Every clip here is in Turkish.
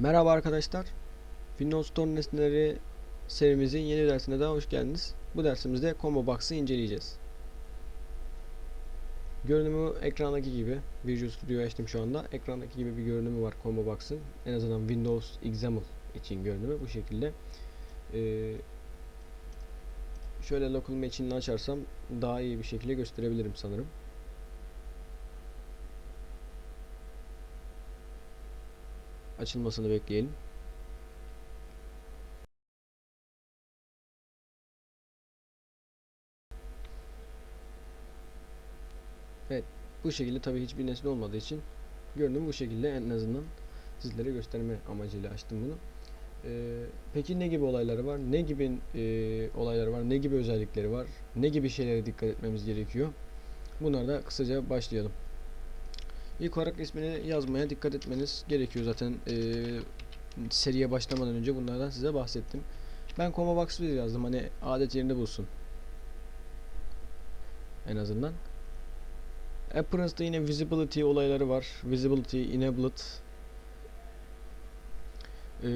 Merhaba arkadaşlar. Windows Store nesneleri serimizin yeni dersine daha hoş geldiniz. Bu dersimizde Combo Box'ı inceleyeceğiz. Görünümü ekrandaki gibi. Visual Studio'yu açtım şu anda. Ekrandaki gibi bir görünümü var Combo Box'ın. En azından Windows XAML için görünümü bu şekilde. Ee, şöyle local matching'ini açarsam daha iyi bir şekilde gösterebilirim sanırım. Açılmasını bekleyelim. Evet, bu şekilde tabii hiçbir nesne olmadığı için görünüm bu şekilde en azından sizlere gösterme amacıyla açtım bunu. Ee, peki ne gibi olayları var? Ne gibi e, olayları var? Ne gibi özellikleri var? Ne gibi şeylere dikkat etmemiz gerekiyor? Bunlara da kısaca başlayalım. İlk olarak ismini yazmaya dikkat etmeniz gerekiyor zaten e, seriye başlamadan önce bunlardan size bahsettim. Ben Coma Box 1 yazdım hani adet yerinde bulsun. En azından. Appearance'da yine visibility olayları var. Visibility, enabled e,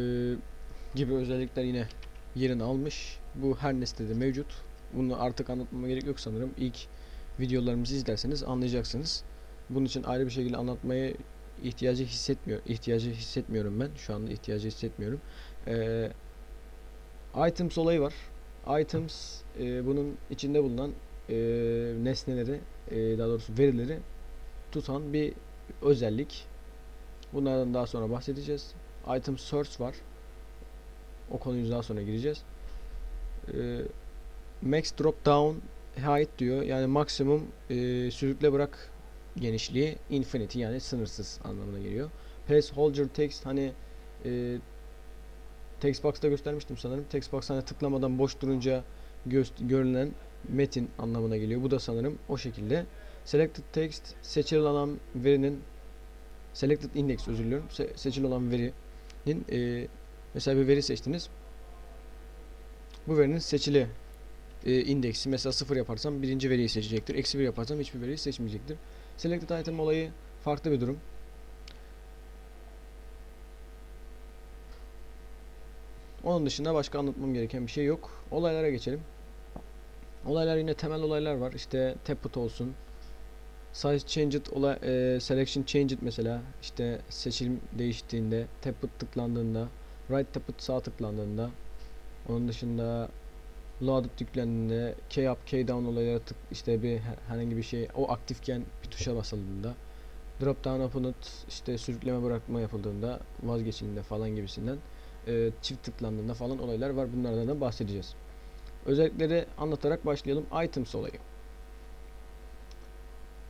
gibi özellikler yine yerini almış. Bu her nesnede mevcut. Bunu artık anlatmama gerek yok sanırım. İlk videolarımızı izlerseniz anlayacaksınız. Bunun için ayrı bir şekilde anlatmaya ihtiyacı hissetmiyor. ihtiyacı hissetmiyorum ben. Şu anda ihtiyacı hissetmiyorum. Ee, items olayı var. Items e, bunun içinde bulunan e, nesneleri, e, daha doğrusu verileri tutan bir özellik. Bunlardan daha sonra bahsedeceğiz. Item search var. O konuyu daha sonra gireceğiz. Ee, max drop down height diyor. Yani maksimum e, sürükle bırak genişliği infinity yani sınırsız anlamına geliyor. Placeholder text hani e, text göstermiştim sanırım. Text box hani tıklamadan boş durunca görünen metin anlamına geliyor. Bu da sanırım o şekilde. Selected text seçili olan verinin selected index özür diliyorum. Se seçili olan verinin e, mesela bir veri seçtiniz. Bu verinin seçili e, indeksi mesela 0 yaparsam birinci veriyi seçecektir. Eksi 1 yaparsam hiçbir veriyi seçmeyecektir. Selected item olayı farklı bir durum. Onun dışında başka anlatmam gereken bir şey yok. Olaylara geçelim. Olaylar yine temel olaylar var. İşte tapped olsun. Size changed olay, e, selection changed mesela işte seçilim değiştiğinde, tapped tıklandığında, right tapped sağ tıklandığında. Onun dışında loaded yüklendiğinde, key up, key down olaylara tık işte bir herhangi bir şey o aktifken bir tuşa basıldığında, drop down opened işte sürükleme bırakma yapıldığında, vazgeçildiğinde falan gibisinden e, çift tıklandığında falan olaylar var. Bunlardan da bahsedeceğiz. Özellikleri anlatarak başlayalım. Items olayı.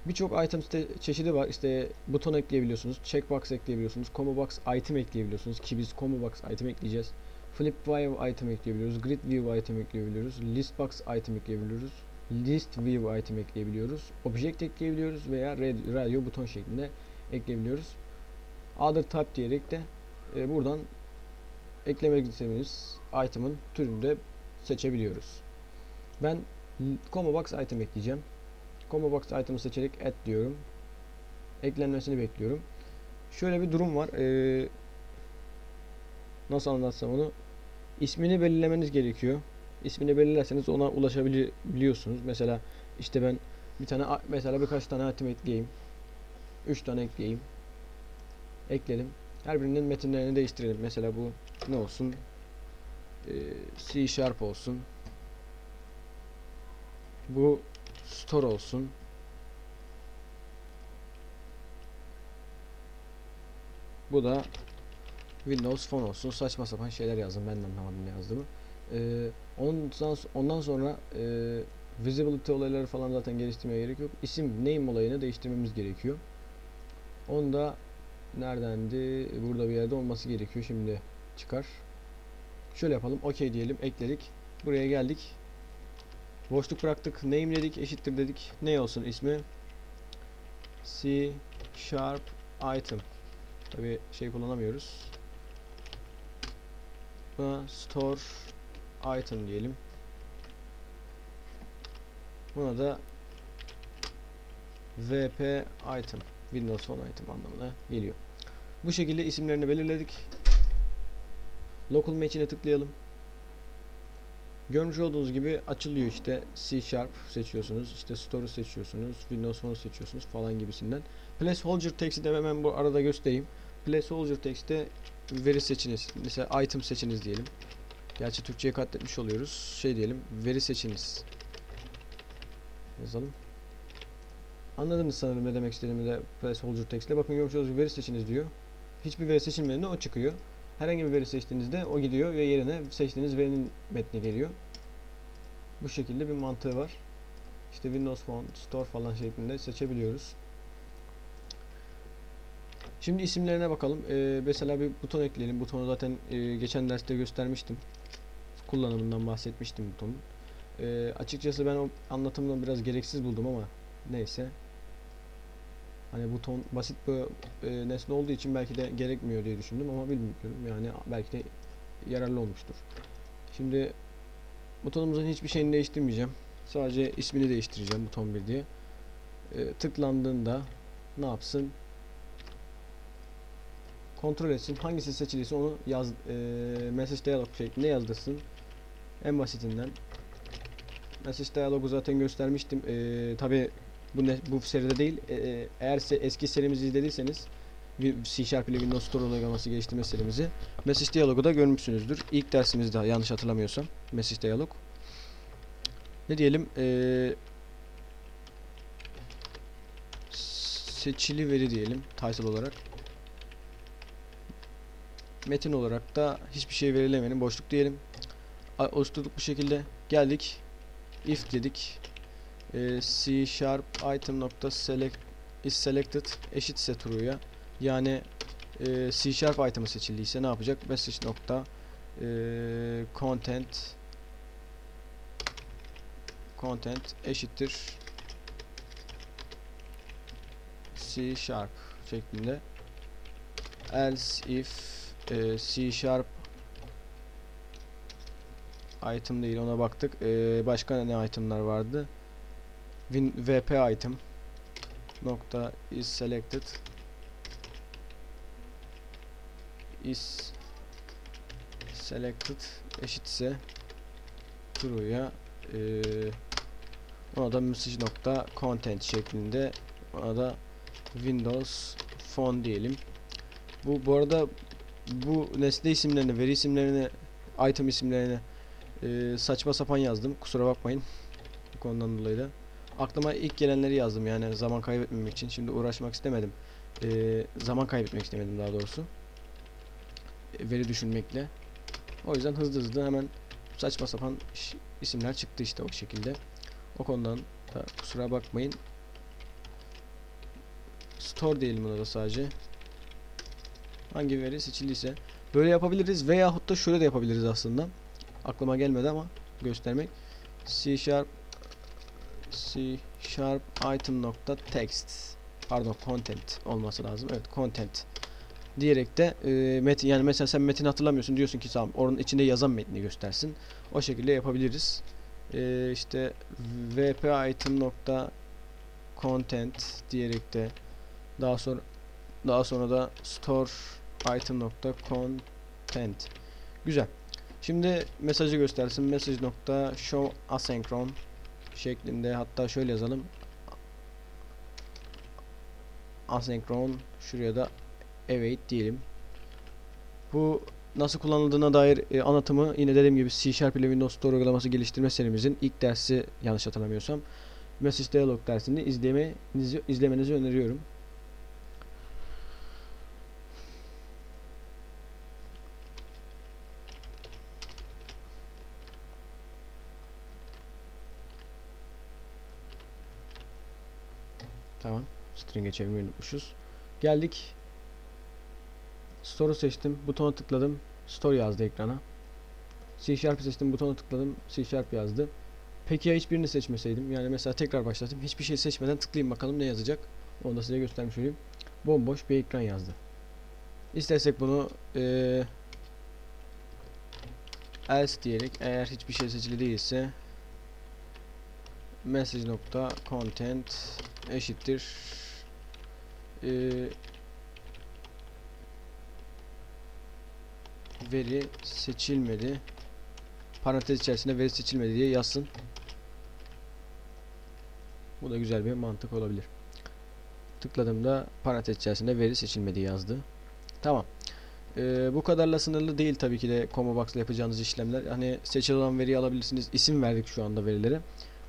Birçok items çeşidi var. İşte buton ekleyebiliyorsunuz, checkbox ekleyebiliyorsunuz, combo box item ekleyebiliyorsunuz ki biz combo box item ekleyeceğiz. Flip view item ekleyebiliyoruz, grid view item ekleyebiliyoruz, list box item ekleyebiliyoruz, list view item ekleyebiliyoruz, object ekleyebiliyoruz veya radio buton şeklinde ekleyebiliyoruz. Other type diyerek de e, buradan eklemek istediğimiz item'ın türünü de seçebiliyoruz. Ben combo box item ekleyeceğim. Combo box item'ı seçerek add diyorum. Eklenmesini bekliyorum. Şöyle bir durum var. Ee, nasıl anlatsam onu? İsmini belirlemeniz gerekiyor. İsmini belirlerseniz ona ulaşabiliyorsunuz. Mesela işte ben bir tane mesela birkaç tane item ekleyeyim. 3 tane ekleyeyim. Ekledim. Her birinin metinlerini değiştirelim. Mesela bu ne olsun? Ee, C Sharp olsun. Bu store olsun. Bu da Windows Phone olsun. Saçma sapan şeyler yazdım. Ben de anlamadım yazdığımı. Ee, ondan, ondan sonra e, visibility olayları falan zaten geliştirmeye gerek yok. İsim name olayını değiştirmemiz gerekiyor. Onu da neredendi? Burada bir yerde olması gerekiyor. Şimdi çıkar. Şöyle yapalım. OK diyelim. Ekledik. Buraya geldik. Boşluk bıraktık. Name dedik. Eşittir dedik. Ne olsun ismi? C sharp item. Tabi şey kullanamıyoruz. Buna store item diyelim. Buna da VP item. Windows Phone item anlamına geliyor. Bu şekilde isimlerini belirledik. Local Machine'e tıklayalım. Görmüş olduğunuz gibi açılıyor işte C Sharp seçiyorsunuz, işte Story seçiyorsunuz, Windows Phone seçiyorsunuz falan gibisinden. Placeholder text'i de hemen bu arada göstereyim. Placeholder text'te veri seçiniz. Mesela item seçiniz diyelim. Gerçi Türkçe'ye katletmiş oluyoruz. Şey diyelim, veri seçiniz. Yazalım. Anladınız sanırım ne demek istediğimi de placeholder text'le. Bakın görmüş olduğunuz veri seçiniz diyor. Hiçbir veri seçilmediğinde o çıkıyor. Herhangi bir veri seçtiğinizde o gidiyor ve yerine seçtiğiniz verinin metni geliyor. Bu şekilde bir mantığı var. İşte Windows Phone, Store falan şeklinde seçebiliyoruz. Şimdi isimlerine bakalım. Ee, mesela bir buton ekleyelim. Butonu zaten e, geçen derste göstermiştim. Kullanımından bahsetmiştim butonun. Ee, açıkçası ben o anlatımını biraz gereksiz buldum ama neyse. Hani buton basit bir e, nesne olduğu için belki de gerekmiyor diye düşündüm ama bilmiyorum. Yani belki de yararlı olmuştur. Şimdi butonumuzun hiçbir şeyini değiştirmeyeceğim. Sadece ismini değiştireceğim buton 1 diye. E, tıklandığında ne yapsın? Kontrol etsin. Hangisi seçiliyse onu yaz e, message dialog şeklinde yazdırsın. En basitinden. Message dialog'u zaten göstermiştim. E, Tabi bu ne, bu seride değil. E, e, eğer se, eski serimizi izlediyseniz C Sharp ile Windows Store uygulaması geliştirme serimizi Message Dialog'u da görmüşsünüzdür. İlk dersimizde yanlış hatırlamıyorsam Message Dialog. Ne diyelim? Ee, seçili veri diyelim title olarak. Metin olarak da hiçbir şey verilemeyen boşluk diyelim. Oluşturduk bu şekilde. Geldik. If dedik. Ee, C sharp item nokta select is selected eşitse true'ya yani e, C sharp item'ı seçildiyse ne yapacak? Message nokta e, content content eşittir C sharp şeklinde else if e, C sharp item değil ona baktık. E, başka ne itemlar vardı? Win, VP item nokta is selected is selected eşitse true'ya eee ona da message nokta content şeklinde ona da Windows Phone diyelim. Bu bu arada bu nesne isimlerini, veri isimlerini, item isimlerini eee, saçma sapan yazdım. Kusura bakmayın. Bu konudan dolayı da. Aklıma ilk gelenleri yazdım yani zaman kaybetmemek için. Şimdi uğraşmak istemedim. Eee, zaman kaybetmek istemedim daha doğrusu e, veri düşünmekle. O yüzden hızlı hızlı hemen saçma sapan isimler çıktı işte o şekilde. O konudan da kusura bakmayın. Store diyelim buna da sadece. Hangi veri seçildiyse. Böyle yapabiliriz veyahut da şöyle de yapabiliriz aslında. Aklıma gelmedi ama göstermek. C sharp C sharp item nokta text pardon content olması lazım. Evet content diyerek de e, metin yani mesela sen metin hatırlamıyorsun diyorsun ki tamam oranın içinde yazan metni göstersin. O şekilde yapabiliriz. E, işte vp item nokta content diyerek de daha sonra daha sonra da store item nokta content. Güzel. Şimdi mesajı göstersin. Message nokta asynchron şeklinde hatta şöyle yazalım. Asenkron şuraya da evet diyelim. Bu nasıl kullanıldığına dair e, anlatımı yine dediğim gibi C Sharp ile Windows Store uygulaması geliştirme serimizin ilk dersi yanlış hatırlamıyorsam Message Dialog dersini izlemenizi, izlemenizi öneriyorum. Tamam. String'e çevirmeyi unutmuşuz. Geldik. Store'u seçtim. Butona tıkladım. Store yazdı ekrana. C Sharp seçtim. Butona tıkladım. C Sharp yazdı. Peki ya hiçbirini seçmeseydim? Yani mesela tekrar başlattım. Hiçbir şey seçmeden tıklayayım bakalım ne yazacak. Onu da size göstermiş olayım. Bomboş bir ekran yazdı. İstersek bunu eee else diyerek eğer hiçbir şey seçili değilse message content eşittir eee veri seçilmedi. Parantez içerisinde veri seçilmedi diye yazsın. Bu da güzel bir mantık olabilir. Tıkladığımda parantez içerisinde veri seçilmedi yazdı. Tamam. Ee, bu kadarla sınırlı değil tabii ki de combo box ile yapacağınız işlemler. Hani seçili olan veriyi alabilirsiniz. İsim verdik şu anda verilere.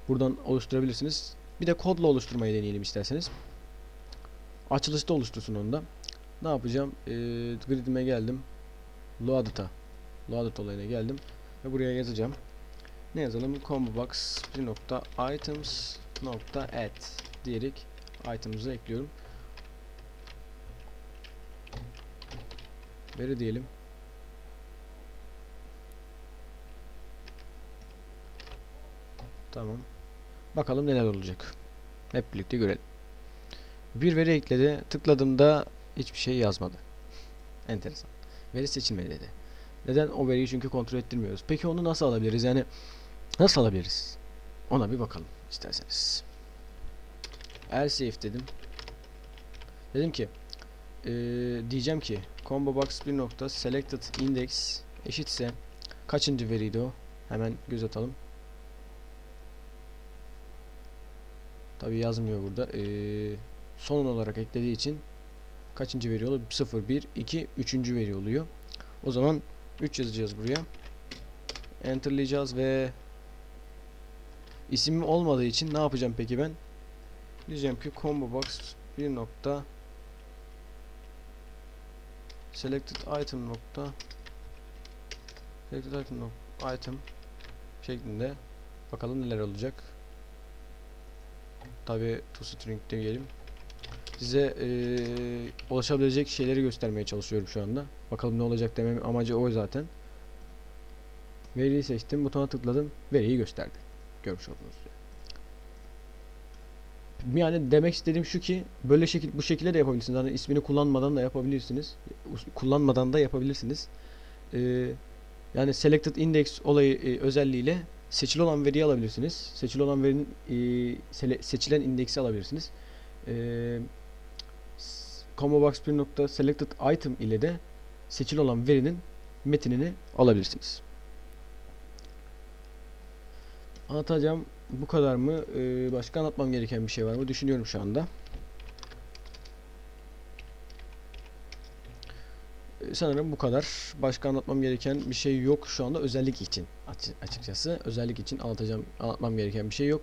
Buradan oluşturabilirsiniz. Bir de kodla oluşturmayı deneyelim isterseniz. Açılışta oluştursun onu da. Ne yapacağım? Ee, gridime geldim. Loaded'a. Loaded olayına geldim. Ve buraya yazacağım. Ne yazalım? Combo box items nokta add diyerek item'ımızı ekliyorum. Veri diyelim. Tamam. Bakalım neler olacak. Hep birlikte görelim. Bir veri ekledi. Tıkladığımda hiçbir şey yazmadı. Enteresan. Veri seçilmedi dedi. Neden? O veriyi çünkü kontrol ettirmiyoruz. Peki onu nasıl alabiliriz? Yani nasıl alabiliriz? Ona bir bakalım isterseniz. Else dedim. Dedim ki eee, diyeceğim ki combo box bir nokta selected index eşitse kaçıncı veriydi o? Hemen göz atalım. Tabi yazmıyor burada. Eee, son olarak eklediği için kaçıncı veri olur? 0, 1, 2, 3. veri oluyor. O zaman 3 yazacağız buraya. Enterlayacağız ve isim olmadığı için ne yapacağım peki ben? Diyeceğim ki combo box bir nokta selected item selected item item şeklinde bakalım neler olacak. Tabi to string diyelim. Size eee ulaşabilecek şeyleri göstermeye çalışıyorum şu anda. Bakalım ne olacak demem amacı o zaten. Veriyi seçtim, butona tıkladım, veriyi gösterdi. Görmüş olduğunuz üzere. Yani demek istediğim şu ki böyle şekil bu şekilde de yapabilirsiniz. Hani ismini kullanmadan da yapabilirsiniz. Kullanmadan da yapabilirsiniz. Ee, yani selected index olayı e, özelliğiyle seçili olan veriyi alabilirsiniz. Seçili olan verinin e, seçilen indeksi alabilirsiniz. Ee, s- combo box selected item ile de seçili olan verinin metinini alabilirsiniz. Anlatacağım bu kadar mı? Ee, başka anlatmam gereken bir şey var mı? Düşünüyorum şu anda. Ee, sanırım bu kadar. Başka anlatmam gereken bir şey yok şu anda özellik için açı- açıkçası. Özellik için anlatacağım, anlatmam gereken bir şey yok.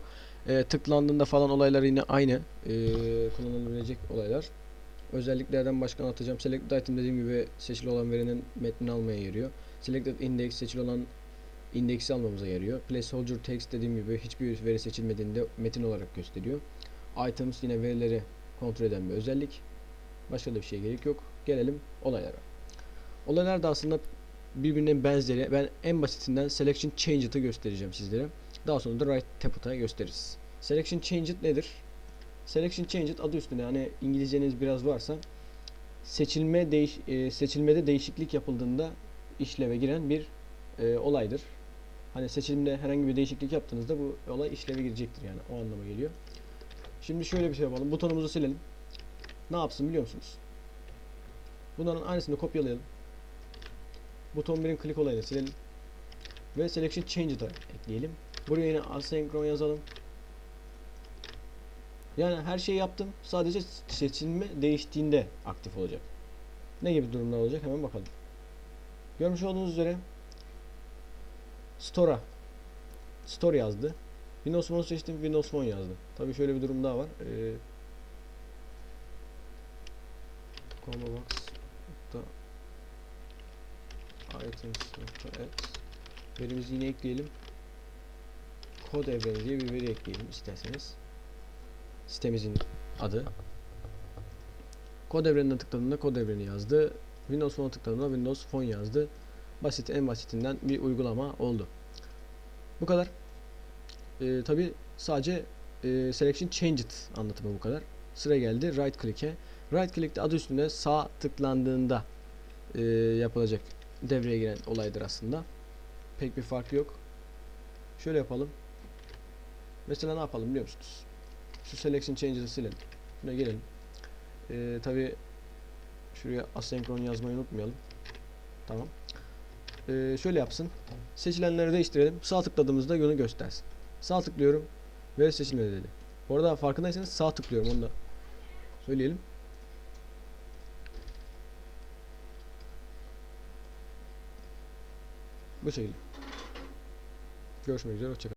Ee, tıklandığında falan olaylar yine aynı. Ee, kullanılabilecek olaylar. Özelliklerden başka anlatacağım. Selected item dediğim gibi seçili olan verinin metnini almaya yarıyor. Selected index seçili olan indeksi almamıza yarıyor. Placeholder text dediğim gibi hiçbir veri seçilmediğinde metin olarak gösteriyor. Items yine verileri kontrol eden bir özellik. Başka da bir şeye gerek yok. Gelelim olaylara. Olaylar da aslında birbirine benzeri. Ben en basitinden selection changed'ı göstereceğim sizlere. Daha sonra da right taput'a gösteririz. Selection changed nedir? Selection changed adı üstünde hani İngilizceniz biraz varsa seçilme değiş e, seçilmede değişiklik yapıldığında işleve giren bir e, olaydır. Hani seçimde herhangi bir değişiklik yaptığınızda bu olay işleve girecektir yani o anlama geliyor. Şimdi şöyle bir şey yapalım. Butonumuzu silelim. Ne yapsın biliyor musunuz? Bunların aynısını kopyalayalım. Buton 1'in klik olayını silelim. Ve selection change'ı ekleyelim. Buraya yine asenkron yazalım. Yani her şeyi yaptım. Sadece seçilme değiştiğinde aktif olacak. Ne gibi durumlar olacak hemen bakalım. Görmüş olduğunuz üzere Store'a Store yazdı. Windows Phone seçtim Windows Phone yazdı. Tabii şöyle bir durum daha var. Ee, combo box nokta items nokta add verimizi yine ekleyelim. Kod evreni diye bir veri ekleyelim isterseniz. Sitemizin adı. Kod evrenine tıkladığımda kod evreni yazdı. Windows Phone'a tıkladığımda Windows Phone yazdı. Basit en basitinden bir uygulama oldu. Bu kadar. Ee, Tabi sadece e, selection changed anlatımı bu kadar. Sıra geldi right click'e. Right click'te adı üstünde sağ tıklandığında e, yapılacak devreye giren olaydır aslında. Pek bir fark yok. Şöyle yapalım. Mesela ne yapalım biliyor musunuz? Şu selection changes'ı silelim. Şuna gelelim. Ee, Tabi şuraya asenkron yazmayı unutmayalım. Tamam. e, şöyle yapsın. Seçilenleri değiştirelim. Sağ tıkladığımızda yönü göstersin. Sağ tıklıyorum ve seçilmedi dedi. Bu arada farkındaysanız sağ tıklıyorum onu da söyleyelim. Bu şekilde. Görüşmek üzere. Hoşçakalın.